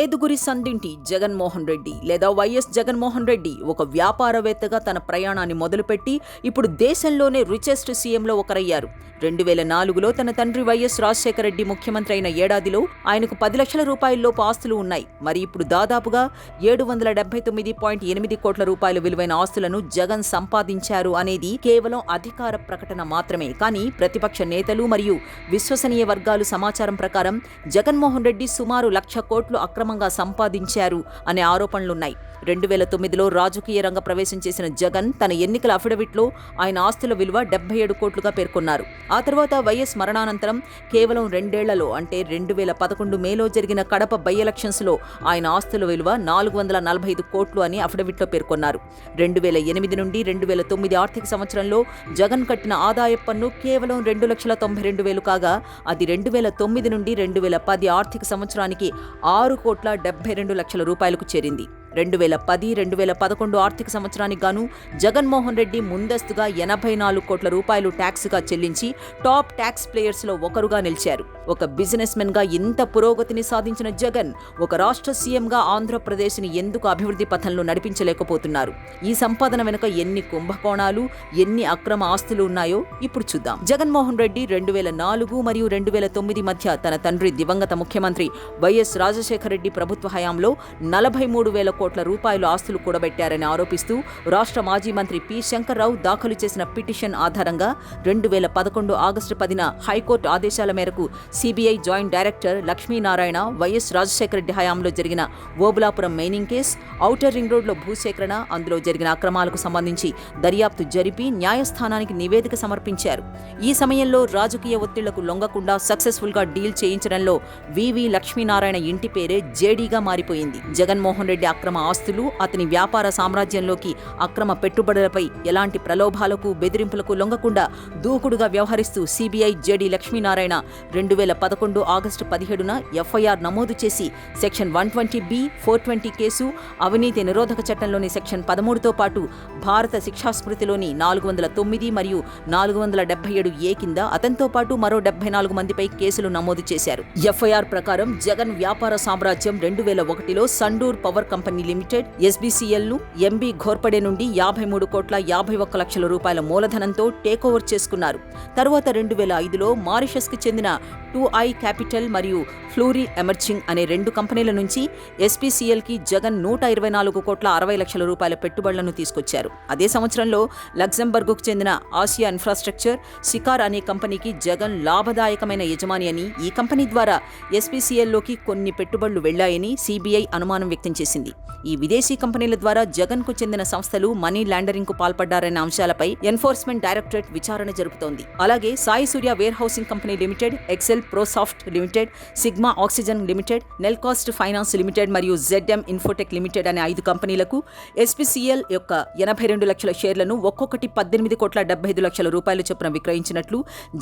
ఏదుగురి సందింటి జగన్మోహన్ రెడ్డి లేదా వైఎస్ జగన్మోహన్ రెడ్డి ఒక వ్యాపారవేత్తగా తన ప్రయాణాన్ని మొదలుపెట్టి ఇప్పుడు దేశంలోనే రిచెస్ట్ సీఎంలో ఒకరయ్యారు. రెండు వేల నాలుగులో తన తండ్రి వైఎస్ రాజశేఖర రెడ్డి ముఖ్యమంత్రి అయిన ఏడాదిలో ఆయనకు పది లక్షల రూపాయల్లోపు ఆస్తులు ఉన్నాయి. మరి ఇప్పుడు దాదాపుగా ఏడు వందల డెబ్బై తొమ్మిది పాయింట్ ఎనిమిది కోట్ల రూపాయల విలువైన ఆస్తులను జగన్ సంపాదించారు అనేది కేవలం అధికార ప్రకటన మాత్రమే. కానీ ప్రతిపక్ష నేతలు మరియు విశ్వసనీయ వర్గాలు సమాచారం ప్రకారం జగన్మోహన్ రెడ్డి సుమారు లక్ష కోట్లు అక్రమంగా సంపాదించారు అనే ఆరోపణలున్నాయి. రెండు వేల తొమ్మిదిలో రాజకీయ రంగ ప్రవేశం చేసిన జగన్ తన ఎన్నికల అఫిడవిట్లో ఆయన ఆస్తుల విలువ డెబ్బై ఏడు కోట్లుగా పేర్కొన్నారు. ఆ తర్వాత వైఎస్ మరణానంతరం కేవలం రెండేళ్ళలో అంటే రెండు వేల పదకొండు మేలో జరిగిన కడప బై ఎలక్షన్స్లో ఆయన ఆస్తుల విలువ నాలుగు వందల నలభై ఐదు కోట్లు అని అఫిడవిట్లో పేర్కొన్నారు. రెండు వేల ఎనిమిది నుండి రెండు వేల తొమ్మిది ఆర్థిక సంవత్సరంలో జగన్ కట్టిన ఆదాయ పన్ను కేవలం రెండు లక్షల తొంభై రెండు వేలు కాగా అది రెండు వేల తొమ్మిది నుండి రెండు వేల పది ఆర్థిక సంవత్సరానికి ఆరు కోట్ల డెబ్బై రెండు లక్షల రూపాయలకు చేరింది. రెండు వేల పది రెండు వేల పదకొండు ఆర్థిక సంవత్సరానికి గాను జగన్మోహన్ రెడ్డి ముందస్తుగా ఎనభై నాలుగు కోట్ల రూపాయలు ట్యాక్స్గా చెల్లించి టాప్ ట్యాక్స్ ప్లేయర్స్లో ఒకరుగా నిలిచారు. ఒక బిజినెస్ మెన్గా ఇంత పురోగతిని సాధించిన జగన్ ఒక రాష్ట్ర సీఎంగా ఆంధ్రప్రదేశ్ని ఎందుకు అభివృద్ధి పథంలో నడిపించలేకపోతున్నారు? ఈ సంపాదన వెనుక ఎన్ని కుంభకోణాలు ఎన్ని అక్రమ ఆస్తులు ఉన్నాయో ఇప్పుడు చూద్దాం. జగన్మోహన్ రెడ్డి రెండు వేల నాలుగు మరియు రెండు వేల తొమ్మిది మధ్య తన తండ్రి దివంగత ముఖ్యమంత్రి వైఎస్ రాజశేఖర రెడ్డి ప్రభుత్వ హయాంలో నలభై మూడు వేల కోట్ల రూపాయలు ఆస్తులు కూడబెట్టారని ఆరోపిస్తూ రాష్ట్ర మాజీ మంత్రి పి. శంకర్రావు దాఖలు చేసిన పిటిషన్ ఆధారంగా రెండు వేల పదకొండు ఆగస్టు పదిన హైకోర్టు ఆదేశాల మేరకు CBI joint director Lakshminarayana YS Rajasekhara Reddy హయాంలో జరిగిన Obulapuram mining case outer ring రోడ్లో భూసేకరణ అందులో జరిగిన అక్రమాలకు సంబంధించి దర్యాప్తు జరిపి న్యాయస్థానానికి నివేదిక సమర్పించారు. ఈ సమయంలో రాజకీయ ఒత్తిళ్ళకు లొంగకుండా సక్సెస్ఫుల్గా డీల్ చేయించడంలో వివి లక్ష్మీనారాయణ ఇంటి పేరే జేడీగా మారిపోయింది. జగన్మోహన్ రెడ్డి అక్రమ ఆస్తులు అతని వ్యాపార సామ్రాజ్యంలోకి అక్రమ పెట్టుబడులపై ఎలాంటి ప్రలోభాలకు బెదిరింపులకు లొంగకుండా దూకుడుగా వ్యవహరిస్తూ సిబిఐ జేడీ లక్ష్మీనారాయణ రెండు వేల పదకొండు ఆగస్టు పదిహేడున ఎఫ్ఐఆర్ నమోదు చేసి section one twenty B four twenty case అవినీతి నిరోధక చట్టంలోని సెక్షన్ పదమూడుతో పాటు భారత శిక్షాస్మృతిలోని నాలుగు వందల తొమ్మిది మరియు నాలుగు వందల డెబ్బై ఏడు ఏ కింద అతనితో పాటు మరో డెబ్బై నాలుగు మందిపై కేసులు నమోదు చేశారు. ఎఫ్ఐఆర్ ప్రకారం జగన్ వ్యాపార సామ్రాజ్యం రెండు వేల ఒకటిలో సండూర్ పవర్ కంపెనీ లిమిటెడ్ ఎస్బీసీఎల్ను ఎంబీ ఘోర్పడే నుండి యాభై మూడు కోట్ల యాభై ఒక్క లక్షల రూపాయల మూలధనంతో టేక్ ఓవర్ చేసుకున్నారు. తరువాత రెండు వేల ఐదులో మారిషస్కి చెందిన టూ ఐ క్యాపిటల్ మరియు ఫ్లూరీ ఎమర్జింగ్ అనే రెండు కంపెనీల నుంచి ఎస్పీసీఎల్కి జగన్ నూట ఇరవై నాలుగు కోట్ల అరవై లక్షల రూపాయల పెట్టుబడులను తీసుకొచ్చారు. అదే సంవత్సరంలో లగ్జంబర్గ్కు చెందిన ఆసియా ఇన్ఫ్రాస్ట్రక్చర్ సికార్ అనే కంపెనీకి జగన్ లాభదాయకమైన యజమాని అని ఈ కంపెనీ ద్వారా ఎస్పీసీఎల్లోకి కొన్ని పెట్టుబడులు వెళ్ళాయని సిబిఐ అనుమానం వ్యక్తం చేసింది. ఈ విదేశీ కంపెనీల ద్వారా జగన్కు చెందిన సంస్థలు మనీ లాండరింగ్కు పాల్పడ్డారనే అంశాలపై ఎన్ఫోర్స్మెంట్ డైరెక్టరేట్ విచారణ జరుపుతోంది. అలాగే Sai Surya warehousing company limited Excel Prosoft limited Sigma oxygen limited Nelcast finance limited మరియు జెడ్ఎం ఇన్ఫోటెక్ లిమిటెడ్ అనే ఐదు కంపెనీలకు ఎస్పీసీఎల్ యొక్క ఎనభై రెండు లక్షల షేర్లను ఒక్కొక్కటి పద్దెనిమిది కోట్ల డెబ్బై ఐదు లక్షల రూపాయల చొప్పున విక్రయించినట్లు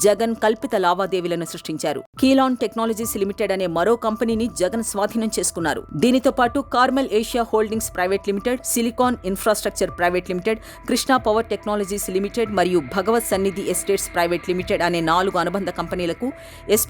జగన్ కల్పిత లావాదేవీలను సృష్టించారు. కీలాన్ టెక్నాలజీస్ లిమిటెడ్ అనే మరో కంపెనీని జగన్ స్వాధీనం చేసుకున్నారు. దీనితో పాటు Carmel Asia holdings private limited silicon infrastructure private limited Krishna power technologies limited మరియు భగవత్ సన్నిధి ఎస్టేట్స్ ప్రైవేట్ లిమిటెడ్ అనే నాలుగు అనుబంధ కంపెనీలకు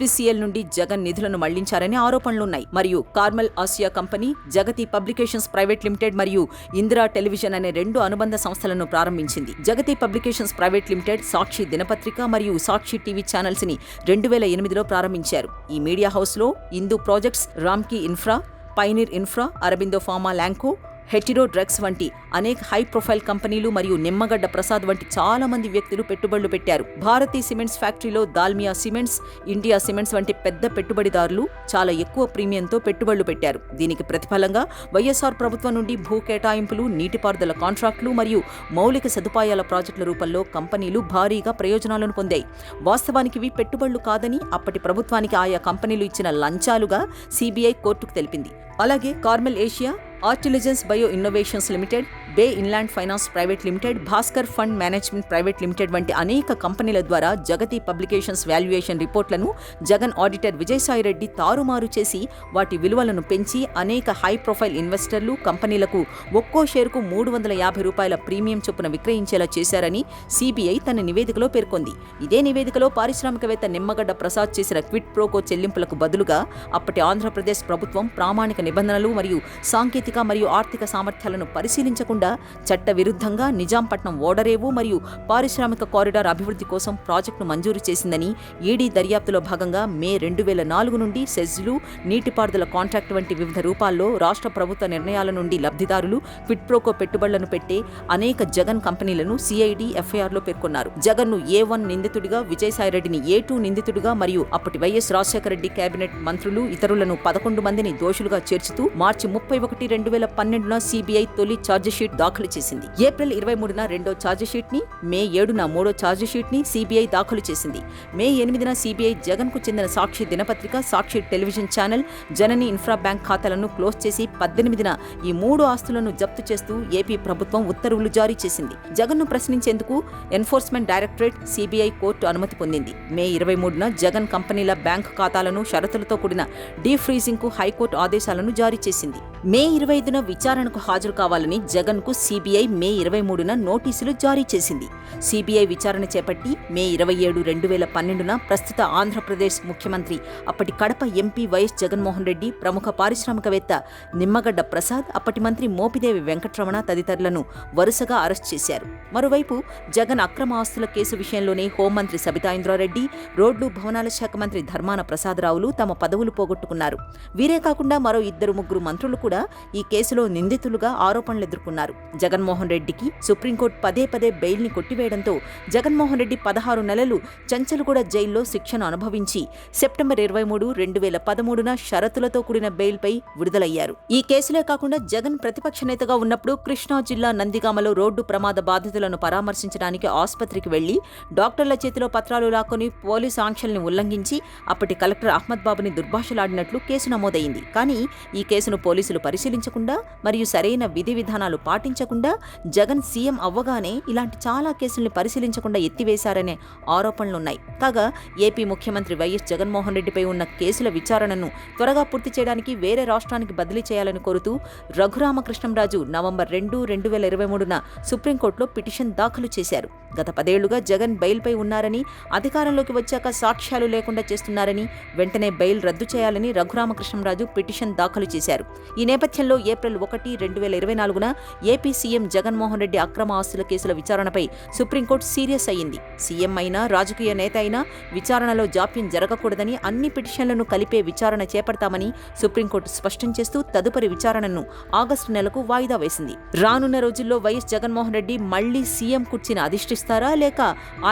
ఎస్పీసీఎల్ నుండి జగన్ నిధులను మళ్ళించారని ఆరోపణలున్నాయి. మరియు Carmel Asia company Jagati publications private limited మరియు ఇందిరా టెలివిజన్ అనే రెండు అనుబంధ సంస్థలను ప్రారంభించింది. Jagati publications private limited Sakshi దినపత్రిక మరియు సాక్షి టీవీ ఛానల్స్ని రెండు వేల ఎనిమిదిలో ప్రారంభించారు. ఈ మీడియా హౌస్లో Indu projects Ramky infra pioneer infra Aurobindo pharma Lanco Hetero drugs వంటి అనేక హై ప్రొఫైల్ కంపెనీలు మరియు నిమ్మగడ్డ ప్రసాద్ వంటి చాలా మంది వ్యక్తులు పెట్టుబడులు పెట్టారు. భారతీ సిమెంట్స్ ఫ్యాక్టరీలో దాల్మియా సిమెంట్స్ ఇండియా సిమెంట్స్ వంటి పెద్ద పెట్టుబడిదారులు చాలా ఎక్కువ ప్రీమియంతో పెట్టుబడులు పెట్టారు. దీనికి ప్రతిఫలంగా వైఎస్ఆర్ ప్రభుత్వం నుండి భూ కేటాయింపులు నీటిపారుదల కాంట్రాక్టులు మరియు మౌలిక సదుపాయాల ప్రాజెక్టుల రూపంలో కంపెనీలు భారీగా ప్రయోజనాలను పొందాయి. వాస్తవానికి ఇవి పెట్టుబడులు కాదని అప్పటి ప్రభుత్వానికి ఆయా కంపెనీలు ఇచ్చిన లంచాలుగా సిబిఐ కోర్టుకు తెలిపింది. అలాగే Carmel Asia Artelligence Bio Innovations Limited Bay Inland finance private limited Bhaskar fund management private limited వంటి అనేక కంపెనీల ద్వారా జగతి పబ్లికేషన్స్ వాల్యుయేషన్ రిపోర్ట్లను జగన్ ఆడిటర్ విజయసాయిరెడ్డి తారుమారు చేసి వాటి విలువలను పెంచి అనేక హై ప్రొఫైల్ ఇన్వెస్టర్లు కంపెనీలకు ఒక్కో షేరుకు మూడు వందల యాభై రూపాయల ప్రీమియం చొప్పున విక్రయించేలా చేశారని సిబిఐ తన నివేదికలో పేర్కొంది. ఇదే నివేదికలో పారిశ్రామికవేత్త నిమ్మగడ్డ ప్రసాద్ చేసిన క్విట్ ప్రోకో చెల్లింపులకు బదులుగా అప్పటి ఆంధ్రప్రదేశ్ ప్రభుత్వం ప్రామాణిక నిబంధనలు మరియు సాంకేతిక మరియు ఆర్థిక సామర్థ్యాలను పరిశీలించకుండా చట్ట విరుద్ధంగా నిజాంపట్నం ఓడరేవు మరియు పారిశ్రామిక కారిడార్ అభివృద్ధి కోసం ప్రాజెక్టును మంజూరు చేసిందని ఈడీ దర్యాప్తులో భాగంగా మే రెండు వేల నాలుగు నుండి సెజ్లు నీటిపారుదల కాంట్రాక్ట్ వంటి వివిధ రూపాల్లో రాష్ట్ర ప్రభుత్వ నిర్ణయాల నుండి లబ్ధిదారులు ఫిట్ప్రోకో ప్రోకో పెట్టుబడులను పెట్టే అనేక జగన్ కంపెనీలను సిఐడి ఎఫ్ఐఆర్లో పేర్కొన్నారు. జగన్ను ఏ వన్ నిందితుడిగా విజయసాయిరెడ్డిని ఏ టూ నిందితుడిగా మరియు అప్పటి వైఎస్ రాజశేఖర రెడ్డి కేబినెట్ మంత్రులు ఇతరులను పదకొండు మందిని దోషులుగా చేర్చుతూ మార్చి ముప్పై ఒకటి రెండు వేల పన్నెండున సిబిఐ తొలి ఛార్జిషీట్ దాఖలు చేసింది. ఏప్రిల్ ఇరవై మూడున రెండో షీట్ని మే ఏడున మూడో షీట్ని సిబిఐ దాఖలు చేసింది. మే ఎనిమిదిన సిబిఐ జగన్కు చెందిన సాక్షి దినపత్రిక Sakshi television channel Janani infra bank ఖాతాలను క్లోజ్ చేసి పద్దెనిమిదిన ఈ మూడు ఆస్తులను జప్తు చేస్తూ ఏపీ ప్రభుత్వం ఉత్తర్వులు జారీ చేసింది. జగన్ను ప్రశ్నించేందుకు ఎన్ఫోర్స్మెంట్ డైరెక్టరేట్ సిబిఐ కోర్టు అనుమతి పొందింది. మే ఇరవై మూడున జగన్ కంపెనీల బ్యాంక్ ఖాతాలను షరతులతో కూడిన డీ ఫ్రీజింగ్కు హైకోర్టు ఆదేశాలను జారీ చేసింది. మే ఇరవై ఐదున విచారణకు హాజరు కావాలని జగన్ కు సీబీఐ మే ఇరవై మూడున నోటీసులు జారీ చేసింది. సిబిఐ విచారణ చేపట్టి మే ఇరవై ఏడు రెండు వేల పన్నెండున ప్రస్తుత ఆంధ్రప్రదేశ్ ముఖ్యమంత్రి అప్పటి కడప ఎంపీ వైఎస్ జగన్మోహన్ రెడ్డి ప్రముఖ పారిశ్రామికవేత్త నిమ్మగడ్డ ప్రసాద్ అప్పటి మంత్రి మోపిదేవి వెంకట్రమణ తదితరులను వరుసగా అరెస్ట్ చేశారు. మరోవైపు జగన్ అక్రమ ఆస్తుల కేసు విషయంలోనే హోంమంత్రి సబితా ఇంద్రారెడ్డి రోడ్లు భవనాల శాఖ మంత్రి ధర్మాన ప్రసాదరావులు తమ పదవులు పోగొట్టుకున్నారు. వీరే కాకుండా మరో ఇద్దరు ముగ్గురు మంత్రులు కూడా ఈ కేసులో నిందితులుగా ఆరోపణలు ఎదుర్కొన్నారు జగన్మోహన్ రెడ్డికి సుప్రీంకోర్టు పదే పదే బెయిల్ని కొట్టివేయడంతో జగన్మోహన్ రెడ్డి పదహారు నెలలు చంచల్గూడ జైల్లో శిక్షను అనుభవించి సెప్టెంబర్ ఇరవై మూడు రెండు వేల పదమూడున షరతులతో కూడిన బెయిల్పై విడుదలయ్యారు. ఈ కేసులే కాకుండా జగన్ ప్రతిపక్ష నేతగా ఉన్నప్పుడు కృష్ణా జిల్లా నందిగామలో రోడ్డు ప్రమాద బాధితులను పరామర్శించడానికి ఆసుపత్రికి వెళ్ళి డాక్టర్ల చేతిలో పత్రాలు లాక్కొని పోలీసు ఆంక్షల్ని ఉల్లంఘించి అప్పటి కలెక్టర్ అహ్మద్ బాబుని దుర్భాషలాడినట్లు కేసు నమోదైంది. కానీ ఈ కేసును పోలీసులు పరిశీలించకుండా మరియు సరైన విధి విధానాలు పాటించకుండా జగన్ సీఎం అవ్వగానే ఇలాంటి చాలా కేసుల్ని పరిశీలించకుండా ఎత్తివేశారనే ఆరోపణలున్నాయి. కాగా ఏపీ ముఖ్యమంత్రి వైఎస్ జగన్మోహన్ రెడ్డిపై ఉన్న కేసుల విచారణను త్వరగా పూర్తి చేయడానికి వేరే రాష్ట్రానికి బదిలీ చేయాలని కోరుతూ రఘురామకృష్ణంరాజు నవంబర్ రెండు రెండు వేల ఇరవై మూడున సుప్రీంకోర్టులో పిటిషన్ దాఖలు చేశారు. గత పదేళ్ళుగా జగన్ బెయిల్పై ఉన్నారని అధికారంలోకి వచ్చాక సాక్ష్యాలు లేకుండా చేస్తున్నారని వెంటనే బెయిల్ రద్దు చేయాలని రఘురామకృష్ణంరాజు పిటిషన్ దాఖలు చేశారు. ఈ నేపథ్యంలో ఏప్రిల్ ఒకటి రెండు వేల ఇరవై నాలుగున ఏపీ సీఎం జగన్మోహన్ రెడ్డి అక్రమ ఆస్తుల కేసుల విచారణపై సుప్రీంకోర్టు సీరియస్ అయ్యింది. సీఎం అయినా రాజకీయ నేత అయినా విచారణలో జాప్యం జరగకూడదని అన్ని పిటిషన్లను కలిపే విచారణ చేపడతామని సుప్రీంకోర్టు స్పష్టం చేస్తూ తదుపరి విచారణను ఆగస్టు నెలకు వాయిదా వేసింది. రానున్న రోజుల్లో వైఎస్ జగన్మోహన్ రెడ్డి మళ్ళీ సీఎం కుర్చీని అధిష్టిస్తారా లేక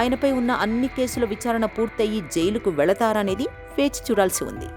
ఆయనపై ఉన్న అన్ని కేసుల విచారణ పూర్తయి జైలుకు వెళతారా అనేది వేచి చూడాల్సి ఉంది.